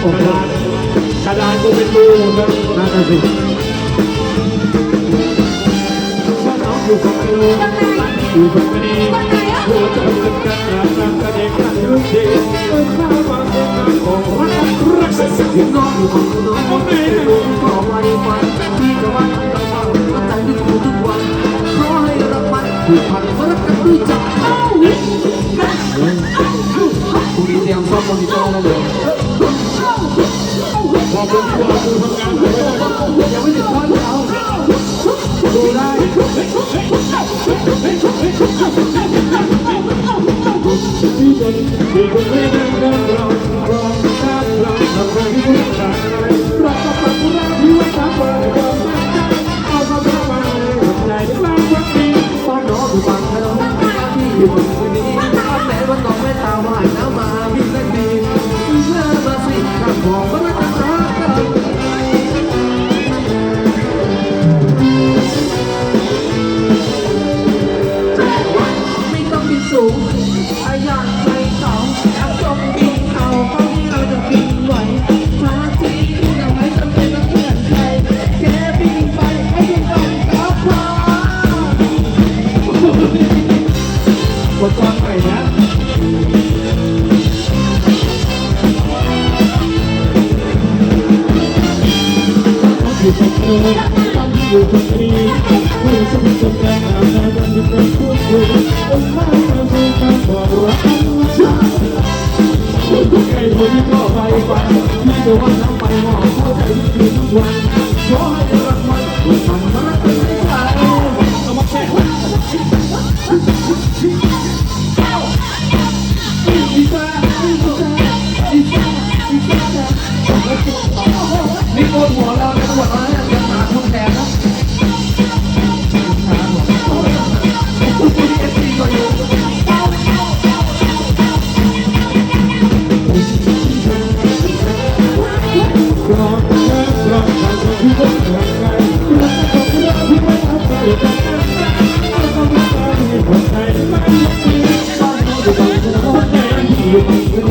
โอ้โหระดานกระดานก็เป็นรูครับน่าจะสิว่าน้องอยู่ฝั่งนู้นอยู่ฝั่งนี้หัวใจมันกันรักกันกันเองกันยืนดีเออข้าวบางคนนั้นของรักรักสักสิ่งน้องอยู่ของน้องไม่รู้ขอไว้ฝันที่จะวันต้องฟังตั้งแต่นึกอยู่ทุกวันขอให้รักมันผูกพันรักกันด้วยใจคุณเตรียมซ้อมมอนิเตอร์แล้วเลยขอบคุณที่ว่าดูทำงานไปได้ ยังไม่ถึงท่อนเขาดูได้ที่จนที่คนไม่ได้เดินเรารอชาติเราทำให้ผู้ชายรักกับรักรักที่ว่าทำไปก็ไม่ได้เอาเข้ามาหัวใจที่รักรักดีตอนน้องดูฟังเธอที่อยู่ สูงอายากไปเขาอยากจมบินเขาเขาที่เราจะบินไหวฟ้าที่คุณเอาไว้จำเป็นต้องเพื่อนใครแค่บินไปให้ทุกคนรับพอกดตอนใหม่นะอยู่กับเธอต้องอยู่กับนี้ผู้สมสมแรงอาณาจักรที่เป็นผู้คุยต้องมาเพื่อกา ใครคนที่ก็ไปฝันที่จะวันน้ำไปมองเข้าใจที่คืนทุกวันขอให้รักมันทุกวันรักกันไม่ได้เอามาแค่อีซ่าอีซ่าอีซ่าอีซ่านี่กนหัวเรา ก็